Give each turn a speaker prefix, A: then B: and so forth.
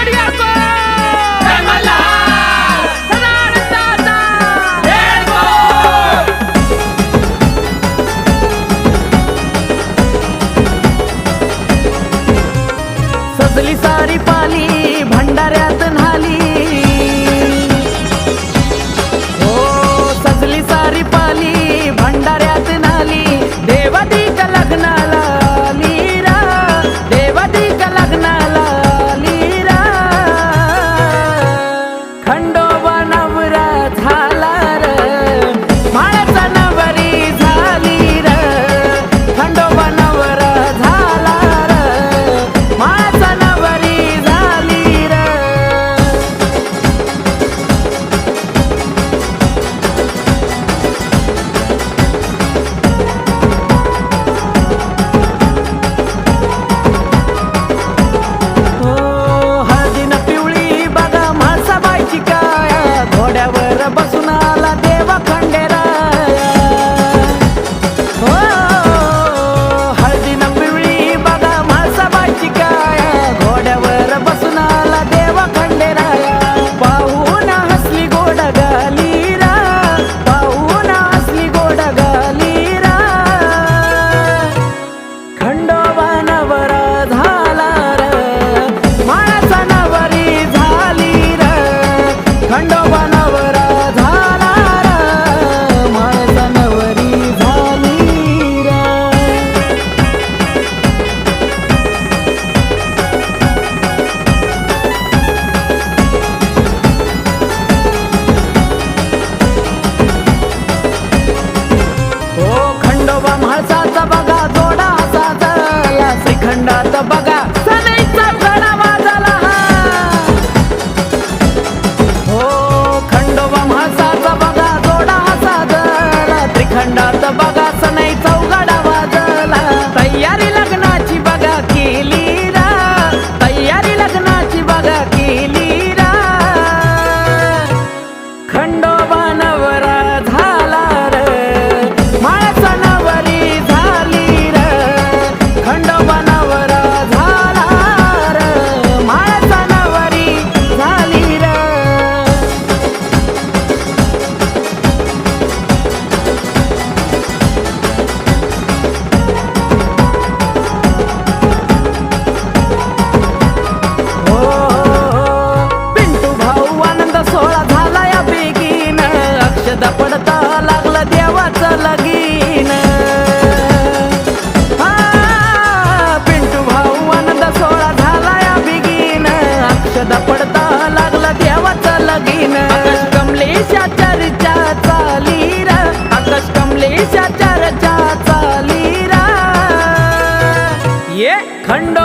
A: Antônio Antônio पडदा पडदा लागला देवाचा लगीन. आकाश कमलेशा चर्चा चाली रा आकाश कमलेशा चर्चा चाली रा ये खंड